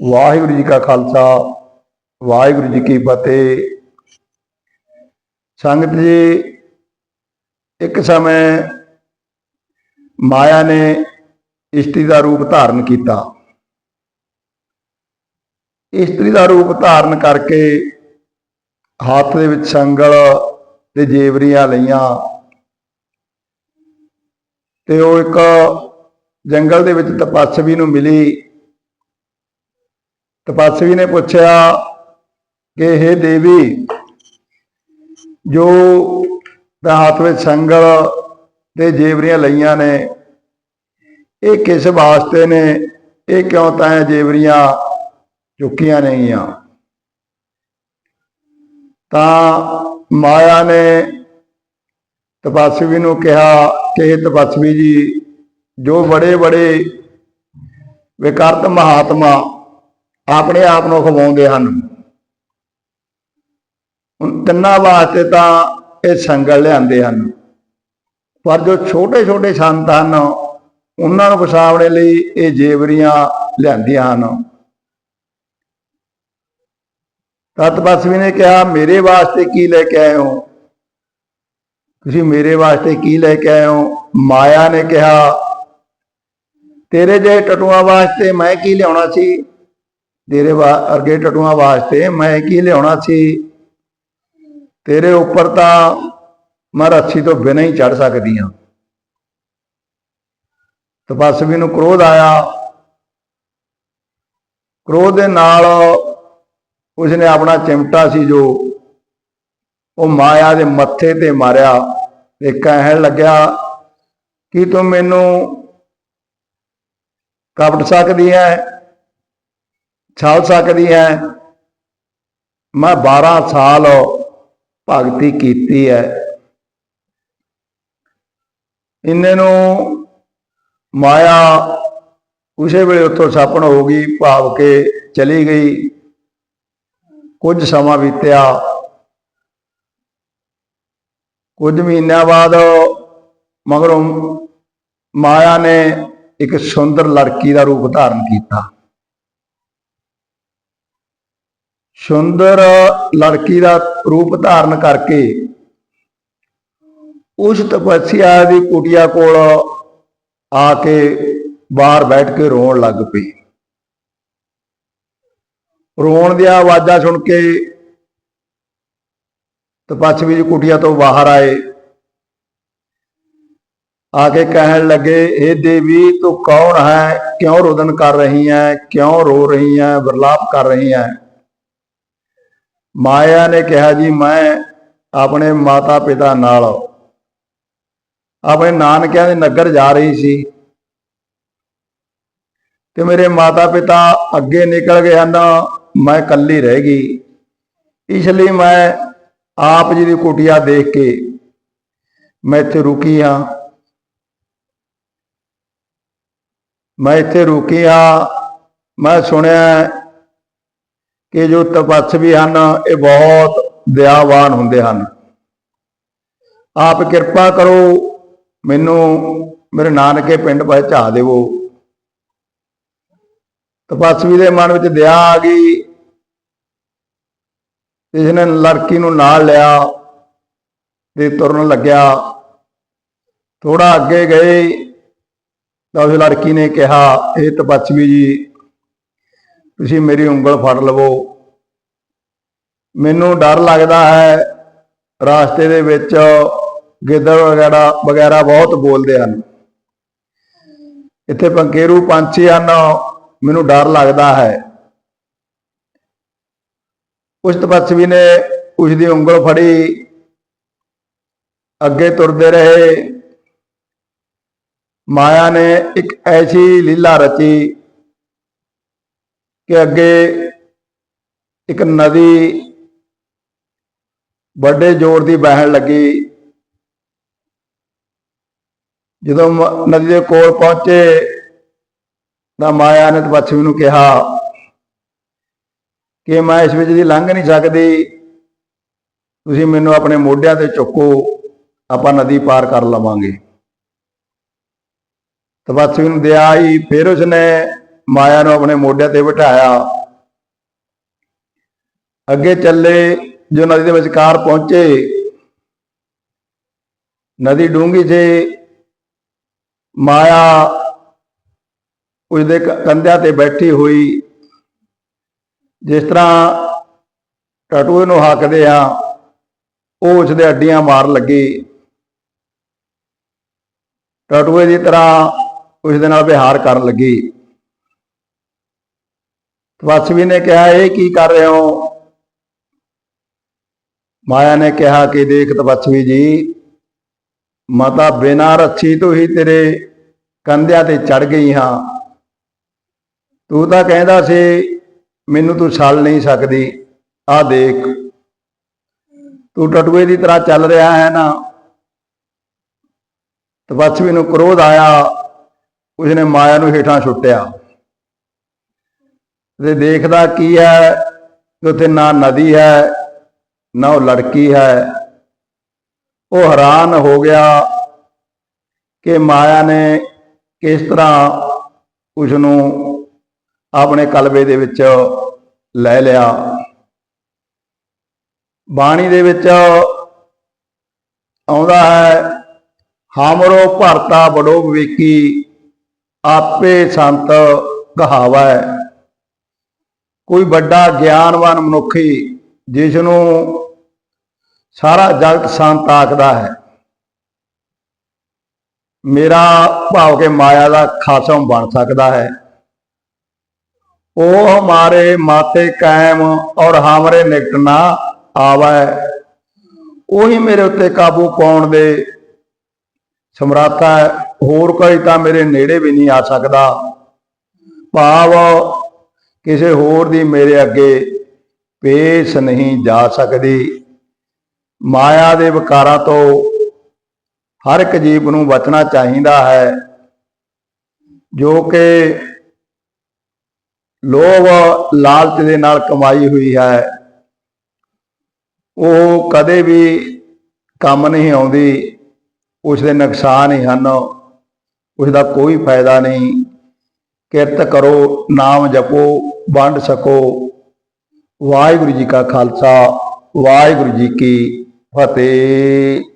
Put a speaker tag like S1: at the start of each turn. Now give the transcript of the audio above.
S1: ਵਾਹਿਗੁਰੂ ਜੀ ਕਾ ਖਾਲਸਾ, ਵਾਹਿਗੁਰੂ ਜੀ ਕੀ ਫਤਿਹ। ਸੰਗਤ ਜੀ, ਇੱਕ ਸਮੇਂ ਮਾਇਆ ਨੇ ਇਸਤਰੀ ਦਾ ਰੂਪ ਧਾਰਨ ਕੀਤਾ। ਇਸਤਰੀ ਦਾ ਰੂਪ ਧਾਰਨ ਕਰਕੇ ਹੱਥ ਦੇ ਵਿੱਚ ਸੰਗਲ ਤੇ ਜੇਵਰੀਆਂ ਲਈਆਂ। ਤੇ ਉਹ ਇੱਕ ਜੰਗਲ ਦੇ ਵਿੱਚ ਤਪਸਵੀ ਨੂੰ ਮਿਲੀ। ਤਪਾਸ਼ਵੀ ਨੇ ਪੁੱਛਿਆ ਕਿ ਇਹ ਦੇਵੀ, ਜੋ ਦਾ ਹੱਥ ਵਿੱਚ ਸੰਗਲ ਤੇ ਜੇਵਰੀਆਂ ਲਈਆਂ ਨੇ, ਇਹ ਕਿਸ ਵਾਸਤੇ ਨੇ? ਇਹ ਕਿਉਂ ਤਾਂ ਜੇਵਰੀਆਂ ਚੁੱਕੀਆਂ ਨਹੀਂਆਂ ਤਾਂ ਮਾਇਆ ਨੇ ਤਪਾਸ਼ਵੀ ਨੂੰ ਕਿਹਾ ਕਿ ਇਹ ਤਪਸਵੀ ਜੀ, ਜੋ ਬੜੇ ਬੜੇ ਵਿਕਰਤ ਮਹਾਤਮਾ ਆਪਣੇ ਆਪ ਨੂੰ ਖਵਾਉਂਦੇ ਹਨ। ਹੁਣ ਤਿੰਨਾਂ ਵਾਸਤੇ ਤਾਂ ਇਹ ਸੰਗਲ ਲਿਆਂਦੇ ਹਨ। ਪਰ ਜੋ ਛੋਟੇ ਛੋਟੇ ਸੰਤ ਹਨ, ਉਹਨਾਂ ਨੂੰ ਵਸਾਵਣੇ ਲਈ ਇਹ ਜੇਵਰੀਆਂ ਲਿਆਂਦੀਆਂ ਹਨ। ਤਤ ਨੇ ਕਿਹਾ, ਮੇਰੇ ਵਾਸਤੇ ਕੀ ਲੈ ਕੇ ਆਏ ਹੋ? ਤੁਸੀਂ ਮੇਰੇ ਵਾਸਤੇ ਕੀ ਲੈ ਕੇ ਆਏ ਹੋ? ਮਾਇਆ ਨੇ ਕਿਹਾ, ਤੇਰੇ ਜੇ ਟਟੂਆਂ ਵਾਸਤੇ ਮੈਂ ਕੀ ਲਿਆਉਣਾ ਸੀ? ਤੇਰੇ ਵਾ- ਅਰਗੇ ਟਟੂਆਂ ਵਾਸਤੇ ਮੈਂ ਕੀ ਲਿਆਉਣਾ ਸੀ? ਤੇਰੇ ਉੱਪਰ ਤਾਂ ਮੈਂ ਰੱਸੀ ਤੋਂ ਬਿਨਾਂ ਹੀ ਚੜ ਸਕਦੀ ਹਾਂ। ਤਪਸਵੀ ਨੂੰ ਕ੍ਰੋਧ ਆਇਆ। ਕ੍ਰੋਧ ਦੇ ਨਾਲ ਉਸਨੇ ਆਪਣਾ ਚਿਮਟਾ ਸੀ ਜੋ ਉਹ ਮਾਇਆ ਦੇ ਮੱਥੇ ਤੇ ਮਾਰਿਆ। ਤੇ ਕਹਿਣ ਲੱਗਿਆ, ਕਿ ਤੂੰ ਮੈਨੂੰ ਕਪਟ ਸਕਦੀ ਹੈ? ਛਲ ਸਕਦੀ ਹੈ। ਮੈਂ 12 ਸਾਲ ਭਗਤੀ ਕੀਤੀ ਹੈ। ਇੰਨੇ ਨੂੰ ਮਾਇਆ ਉਸੇ ਵੇਲੇ ਉੱਥੋਂ ਸਾਪਣ ਹੋ ਗਈ, ਭਾਵ ਕੇ ਚਲੀ ਗਈ। ਕੁਝ ਸਮਾਂ ਬੀਤਿਆ। ਕੁਝ ਮਹੀਨਿਆਂ ਬਾਅਦ ਮਗਰੋਂ ਮਾਇਆ ਨੇ ਇੱਕ ਸੁੰਦਰ ਲੜਕੀ ਦਾ ਰੂਪ ਧਾਰਨ ਕੀਤਾ। ਸੁੰਦਰ ਲੜਕੀ ਦਾ ਰੂਪ ਧਾਰਨ ਕਰਕੇ ਉਸ ਤਪੱਸਿਆ ਦੀ ਕੁਟਿਆ ਕੋਲ ਆ ਕੇ ਬਾਹਰ ਬੈਠ ਕੇ ਰੋਣ ਲੱਗ ਪਈ। ਰੋਣ ਦੀਆਂ ਆਵਾਜ਼ਾਂ ਸੁਣ ਕੇ ਤਪਸਵੀ ਜੀ ਕੁਟਿਆ ਤੋਂ ਬਾਹਰ ਆਏ। ਆ ਕੇ ਕਹਿਣ ਲੱਗੇ ਇਹ ਦੇਵੀ, ਤੂੰ ਕੌਣ ਹੈ? ਕਿਉਂ ਰੋਦਨ ਕਰ ਰਹੀ ਹੈ? ਕਿਉਂ ਰੋ ਰਹੀ ਹੈ? ਵਿਰਲਾਪ ਕਰ ਰਹੀ ਹੈ? ਮਾਇਆ ਨੇ ਕਿਹਾ, ਜੀ, ਮੈਂ ਆਪਣੇ ਮਾਤਾ ਪਿਤਾ ਨਾਲ ਆਪਣੇ ਨਾਨਕਿਆਂ ਦੇ ਨਗਰ ਜਾ ਰਹੀ ਸੀ ਤੇ ਮੇਰੇ ਮਾਤਾ ਪਿਤਾ ਅੱਗੇ ਨਿਕਲ ਗਏ ਹਨ ਮੈਂ ਇਕੱਲੀ ਰਹਿ ਗਈ। ਇਸ ਲਈ ਮੈਂ ਆਪ ਜੀ ਦੀ ਕੁਟਿਆ ਦੇਖ ਕੇ ਮੈਂ ਇੱਥੇ ਰੁਕੀ ਹਾਂ। ਮੈਂ ਇੱਥੇ ਰੁਕੀ ਹਾਂ। ਮੈਂ ਸੁਣਿਆ ਕਿ ਜੋ ਤਪਸਵੀ ਹਨ, ਇਹ ਬਹੁਤ ਦਇਆਵਾਨ ਹੁੰਦੇ ਹਨ। ਆਪ ਕਿਰਪਾ ਕਰੋ, ਮੈਨੂੰ ਮੇਰੇ ਨਾਨਕੇ ਪਿੰਡ ਪਹੁੰਚਾ ਦੇਵੋ। ਤਪਸਵੀ ਦੇ ਮਨ ਵਿੱਚ ਦਇਆ ਆ ਗਈ। ਇਸ ਨੇ ਲੜਕੀ ਨੂੰ ਨਾਲ ਲਿਆ ਤੇ ਤੁਰਨ ਲੱਗਿਆ। ਥੋੜਾ ਅੱਗੇ ਗਏ ਤਾਂ ਉਸ ਲੜਕੀ ਨੇ ਕਿਹਾ ਇਹ ਤਪਸਵੀ ਜੀ ਤੁਸੀਂ ਮੇਰੀ ਉਂਗਲ ਫੜ ਲਵੋ। ਮੈਨੂੰ ਡਰ ਲੱਗਦਾ ਹੈ, ਰਾਸਤੇ ਦੇ ਵਿੱਚ ਗਿੱਦੜ ਵਗੈਰਾ ਵਗੈਰਾ ਬਹੁਤ ਬੋਲਦੇ ਹਨ। ਇੱਥੇ ਪੰਕੇਰੂ ਪੰਛੀ ਹਨ, ਮੈਨੂੰ ਡਰ ਲੱਗਦਾ ਹੈ। ਉਸ ਤਪਸਵੀ ਨੇ ਉਸ ਦੀ ਉਂਗਲ ਫੜੀ। ਅੱਗੇ ਤੁਰਦੇ ਰਹੇ। ਮਾਇਆ ਨੇ ਇੱਕ ਐਸੀ ਲੀਲਾ ਰਚੀ ਕਿ ਅੱਗੇ ਇੱਕ ਨਦੀ ਵੱਡੇ ਜ਼ੋਰ ਦੀ ਵਹਿਣ ਲੱਗੀ। ਜਦੋਂ ਨਦੀ ਦੇ ਕੋਲ ਪਹੁੰਚੇ ਤਾਂ ਮਾਇਆ ਨੇ ਤਪਸਵੀ ਨੂੰ ਕਿਹਾ ਕਿ ਮੈਂ ਇਸ ਵਿੱਚ ਦੀ ਲੰਘ ਨਹੀਂ ਸਕਦੀ। ਤੁਸੀਂ ਮੈਨੂੰ ਆਪਣੇ ਮੋਢਿਆਂ ਤੇ ਚੁੱਕੋ, ਆਪਾਂ ਨਦੀ ਪਾਰ ਕਰ ਲਵਾਂਗੇ। ਤਪਸਵੀ ਨੂੰ ਦਇਆ ਆਈ, ਫਿਰ ਉਸਨੇ ਮਾਇਆ ਨੂੰ ਆਪਣੇ ਮੋਢਿਆਂ ਤੇ ਬਿਠਾਇਆ। ਅੱਗੇ ਚੱਲੇ ਜੋ ਨਦੀ ਦੇ ਵਿਚਕਾਰ ਪਹੁੰਚੇ, ਨਦੀ ਡੂੰਗੀ ਸੀ। ਮਾਇਆ ਉਸਦੇ ਕ- ਕੰਧਿਆਂ ਤੇ ਬੈਠੀ ਹੋਈ, ਜਿਸ ਤਰ੍ਹਾਂ ਟਟੂਏ ਨੂੰ ਹੱਕਦੇ ਆ, ਉਹ ਉਸਦੇ ਅੱਡੀਆਂ ਮਾਰ ਲੱਗੀ। ਟਟੂਏ ਦੀ ਤਰ੍ਹਾਂ ਉਸ ਦੇ ਨਾਲ ਵਿਹਾਰ ਕਰਨ ਲੱਗੀ। ਤਪਸਵੀ ਨੇ ਕਿਹਾ, ਇਹ ਕੀ ਕਰ ਰਹੇ ਹੋ? ਮਾਇਆ ਨੇ ਕਿਹਾ ਕਿ, ਦੇਖ ਤਪਸਵੀ ਜੀ, ਮਾਤਾ ਬਿਨਾਂ ਰੱਛੀ ਤੋਂ ਹੀ ਤੇਰੇ ਕੰਧਿਆਂ ਤੇ ਚੜ ਗਈ ਹਾਂ। ਤੂੰ ਤਾਂ ਕਹਿੰਦਾ ਸੀ, ਮੈਨੂੰ ਤੂੰ ਛੱਲ ਨਹੀਂ ਸਕਦੀ। ਆ ਦੇਖ, ਤੂੰ ਟਟੂਏ ਦੀ ਤਰ੍ਹਾਂ ਚੱਲ ਰਿਹਾ ਹੈ ਨਾ? ਤਪਸਵੀ ਨੂੰ ਕ੍ਰੋਧ ਆਇਆ, ਉਸਨੇ ਮਾਇਆ ਨੂੰ ਹੇਠਾਂ ਛੁੱਟਿਆ ਤੇ ਦੇਖਦਾ ਕੀ ਹੈ ਕਿ ਉੱਥੇ ਨਾ ਨਦੀ ਹੈ, ਨਾ ਉਹ ਲੜਕੀ ਹੈ। ਉਹ ਹੈਰਾਨ ਹੋ ਗਿਆ ਕਿ ਮਾਇਆ ਨੇ ਕਿਸ ਤਰ੍ਹਾਂ ਉਸ ਨੂੰ ਆਪਣੇ ਕਲਬੇ ਦੇ ਵਿੱਚ ਲੈ ਲਿਆ। ਬਾਣੀ ਦੇ ਵਿੱਚ ਆਉਂਦਾ ਹੈ, ਹਾਮਰੋ ਭਰਤਾ ਬੜੋ ਵਿਵੇਕੀ, ਆਪੇ ਸੰਤ ਕਹਾਵਾ। ਕੋਈ ਵੱਡਾ ਗਿਆਨਵਾਨ ਮਨੁੱਖੀ ਜਿਸ ਨੂੰ ਸਾਰਾ ਜਗਤ ਸੰਤ ਆਖਦਾ ਹੈ। ਮੇਰਾ ਭਾਵ ਕੇ ਮਾਇਆ ਦਾ ਖਾਸਮ ਬਣ ਸਕਦਾ ਹੈ। ਉਹ ਹਮਾਰੇ ਮਾਤੇ ਕਾਇਮ ਔਰ ਹਮਰੇ ਨਿਕਟ ਨਾ ਆਵੈ। ਉਹੀ ਮੇਰੇ ਉੱਤੇ ਕਾਬੂ ਪਾਉਣ ਦੇ ਸਮਰੱਥਾ ਹੈ। ਹੋਰ ਕੋਈ ਤਾਂ ਮੇਰੇ ਨੇੜੇ ਵੀ ਨਹੀਂ ਆ ਸਕਦਾ। ਭਾਵ ਕਿਸੇ ਹੋਰ ਦੀ ਮੇਰੇ ਅੱਗੇ ਪੇਸ਼ ਨਹੀਂ ਜਾ ਸਕਦੀ। ਮਾਇਆ ਦੇ ਵਿਕਾਰਾਂ ਤੋਂ ਹਰ ਇੱਕ ਜੀਵ ਨੂੰ ਬਚਣਾ ਚਾਹੀਦਾ ਹੈ, ਜੋ ਕਿ ਲੋਭ ਲਾਲਚ ਦੇ ਨਾਲ ਕਮਾਈ ਹੋਈ ਹੈ। ਉਹ ਕਦੇ ਵੀ ਕੰਮ ਨਹੀਂ ਆਉਂਦੀ ਉਸ ਦੇ ਨੁਕਸਾਨ ਹੀ ਹਨ ਉਸ ਦਾ ਕੋਈ ਫਾਇਦਾ ਨਹੀਂ। ਕਿਰਤ ਕਰੋ ਨਾਮ ਜਪੋ ਵੰਡ ਸਕੋ। ਵਾਹਿਗੁਰੂ ਜੀ ਕਾ ਖਾਲਸਾ ਵਾਹਿਗੁਰੂ ਜੀ ਕੀ ਫਤਿਹ।